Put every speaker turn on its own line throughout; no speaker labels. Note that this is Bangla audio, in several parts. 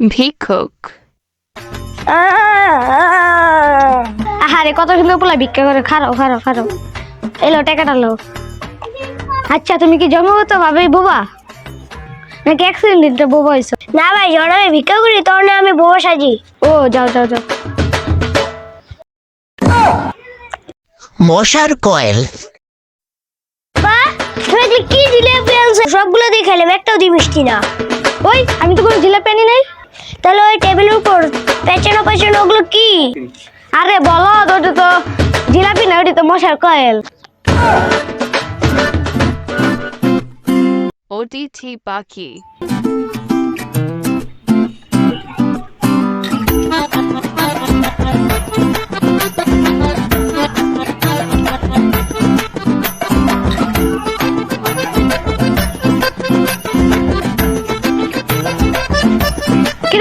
ভিক্ষুক।
আহারে কত সুন্দর পোলা ভিক্ষা করে। খারো খারো খারো। এলো টাকাটা লো। আচ্ছা তুমি কি জন্মগত ভাবে বোবা? নাকি অ্যাক্সিডেন্টে বোবা হয়েছো
না ভাই যখন আমি ভিক্ষা করি তখন আমি বোবা সাজি।
ও যাও যাও যাও।
মশার কয়েল।
কি জিলাপি আনছো সবগুলো দিয়ে খেলাম একটাও দিয়ে মিষ্টি না।
ওই, আমি তো কোনো জিলাপি আনি নাই।
তাহলে ওই টেবিলের উপর পেছানো পেছানো ওগুলো কি?
আরে বলো, ওটা তো জিলাপি না, ওটা তো মশার কয়েল।
অতিথি পাখি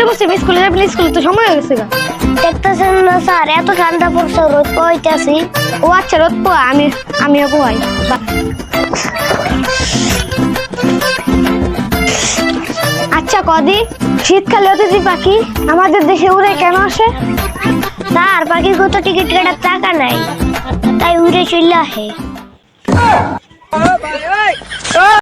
বসে স্কুলে যাবি স্কুলে তো সময় হয়ে গেছে গা।
দেখতেছেন না স্যার এত ঠান্ডা পড়ছে রোদ পাইতেছি
ও আচ্ছা রোদ পোয়া আমি আমিও পোয়াই আচ্ছা কদি শীতকালে অতিথি পাখি আমাদের দেশে উড়ে কেন আসে?
স্যার পাখির কত টিকিট কাটার টাকা নাই তাই উড়ে চলে আসে।